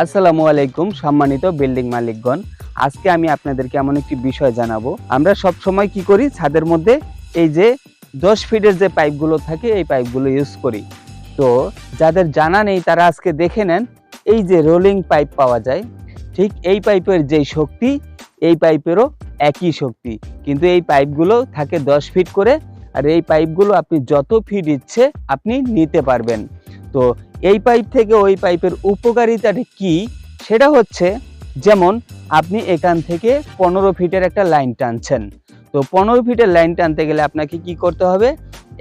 আসসালামু আলাইকুম, সম্মানিত বিল্ডিং মালিকগণ। আজকে আমি আপনাদেরকে এমন একটি বিষয় জানাব। আমরা সব সময় কি করি? ছাদের মধ্যে এই যে দশ ফিটের যে পাইপগুলো থাকে, এই পাইপগুলো ইউজ করি। তো যাদের জানা নেই, তারা আজকে দেখে নেন, এই যে রোলিং পাইপ পাওয়া যায়, ঠিক এই পাইপের যেই শক্তি, এই পাইপেরও একই শক্তি। কিন্তু এই পাইপগুলো থাকে দশ ফিট করে, আর এই পাইপগুলো আপনি যত ফিট ইচ্ছে আপনি নিতে পারবেন। তো এই পাইপ থেকে ওই পাইপের উপকারিতাটা কি? সেটা হচ্ছে, যেমন আপনি এখান থেকে পনেরো ফিটের একটা লাইন টানছেন। তো পনেরো ফিটের লাইন টানতে গেলে আপনাকে কি করতে হবে?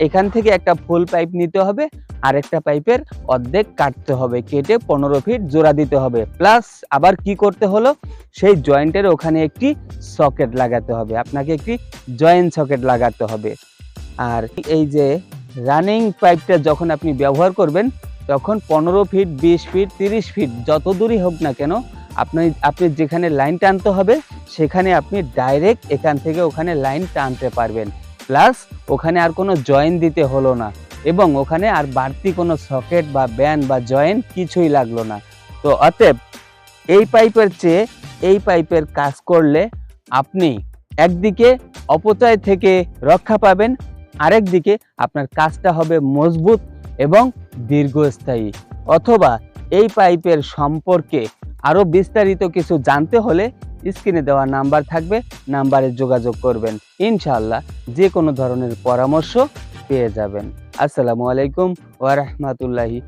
এখান থেকে একটা ফুল পাইপ নিতে হবে আর একটা পাইপের অর্ধেক কাটতে হবে, কেটে পনেরো ফিট জোড়া দিতে হবে। প্লাস আবার কি করতে হলো? সেই জয়েন্টের ওখানে একটি সকেট লাগাতে হবে, আপনাকে একটি জয়েন্ট সকেট লাগাতে হবে। আর এই যে রানিং পাইপটা যখন আপনি ব্যবহার করবেন তখন পনেরো ফিট বিশ ফিট তিরিশ ফিট যত দূরই হোক না কেন, আপনি আপনি যেখানে লাইন টানতে হবে, সেখানে আপনি ডাইরেক্ট এখান থেকে ওখানে লাইন টানতে পারবেন। প্লাস ওখানে আর কোনো জয়েন দিতে হলো না। এবং ওখানে আর বাড়তি কোনো সকেট বা ব্যান বা জয়েন কিছুই লাগল না। তো অতএব, এই পাইপের চেয়ে, এই পাইপের কাজ করলে আপনি একদিকে অপচয় থেকে রক্ষা পাবেন, আরেকদিকে আপনার কাজটা হবে মজবুত এবং দীর্ঘস্থায়ী। অথবা এই পাইপের সম্পর্কে আরও বিস্তারিত কিছু জানতে হলে স্ক্রিনে দেওয়া নাম্বার থাকবে, নাম্বারে যোগাযোগ করবেন। ইনশাআল্লাহ যে কোনো ধরনের পরামর্শ পেয়ে যাবেন। আসসালামু আলাইকুম ওয়া রাহমাতুল্লাহি